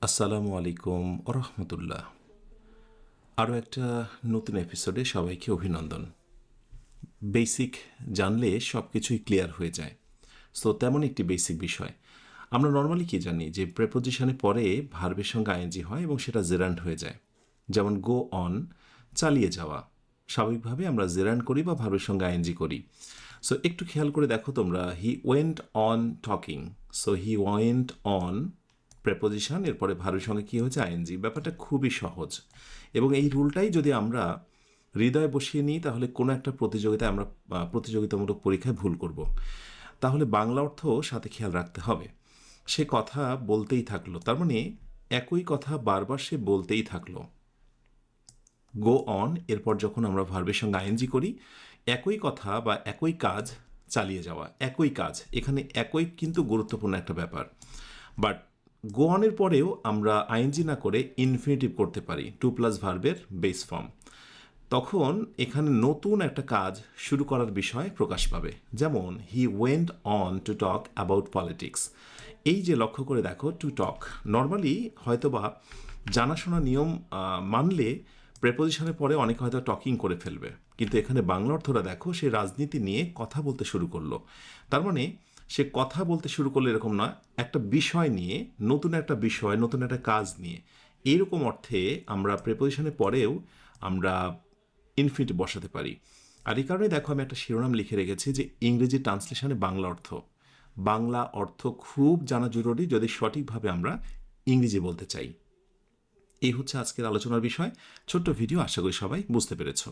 আসসালামু আলাইকুম রহমতুল্লাহ আরও একটা নতুন এপিসোডে সবাইকে অভিনন্দন। বেসিক জানলে সব কিছুই ক্লিয়ার হয়ে যায়। সো তেমন একটি বেসিক বিষয়। আমরা নর্মালি কি জানি যে প্রেপোজিশনে পরে ভার্বের সঙ্গে আইএনজি হয় এবং সেটা জেরান্ড হয়ে যায়। যেমন গো অন, চালিয়ে যাওয়া। স্বাভাবিকভাবে আমরা জেরান্ড করি বা ভার্বের সঙ্গে আইএনজি করি। সো একটু খেয়াল করে দেখো তোমরা, he went on talking. So he went on preposition এরপরে ভার্বের সঙ্গে কী হয়েছে? আইএনজি ব্যাপারটা খুবই সহজ। এবং এই রুলটাই যদি আমরা হৃদয়ে বসিয়ে নিই, তাহলে কোনো একটা প্রতিযোগিতায় আমরা প্রতিযোগিতামূলক পরীক্ষায় ভুল করব। তাহলে বাংলা অর্থ সাথে খেয়াল রাখতে হবে। সে কথা বলতেই থাকল। তার মানে একই কথা বারবার সে বলতেই থাকল। গো অন এরপর যখন আমরা ভার্বের সঙ্গে আইএনজি করি, একই কথা বা একই কাজ চালিয়ে যাওয়া, একই কাজ। এখানে একই কিন্তু গুরুত্বপূর্ণ একটা ব্যাপার। বাট গো অনের পরেও আমরা আইএনজি না করে ইনফিনিটিভ করতে পারি টু প্লাস ভার্বের বেস ফর্ম তখন এখানে নতুন একটা কাজ শুরু করার বিষয় প্রকাশ পাবে, যেমন he went on to talk about politics এই যে লক্ষ্য করে দেখো টু টক নর্মালি হয়তোবা জানাশোনা নিয়ম মানলে প্রেপোজিশনের পরে অনেকে হয়তো টকিং করে ফেলবে। কিন্তু এখানে বাংলা অর্থটা দেখো, সে রাজনীতি নিয়ে কথা বলতে শুরু করল। তার মানে সে কথা বলতে শুরু করলে এরকম নয়, একটা বিষয় নিয়ে, নতুন একটা বিষয়, নতুন একটা কাজ নিয়ে। এইরকম অর্থে আমরা প্রেপোজিশনের পরেও আমরা ইনফিনিটি বসাতে পারি। আর এই কারণে দেখো আমি একটা শিরোনাম লিখে রেখেছি যে ইংরেজি ট্রান্সলেশনে বাংলা অর্থ। বাংলা অর্থ খুব জানা জরুরি যদি সঠিকভাবে আমরা ইংরেজি বলতে চাই। এই হচ্ছে আজকের আলোচনার বিষয়। ছোট্ট ভিডিও, আশা করি সবাই বুঝতে পেরেছ।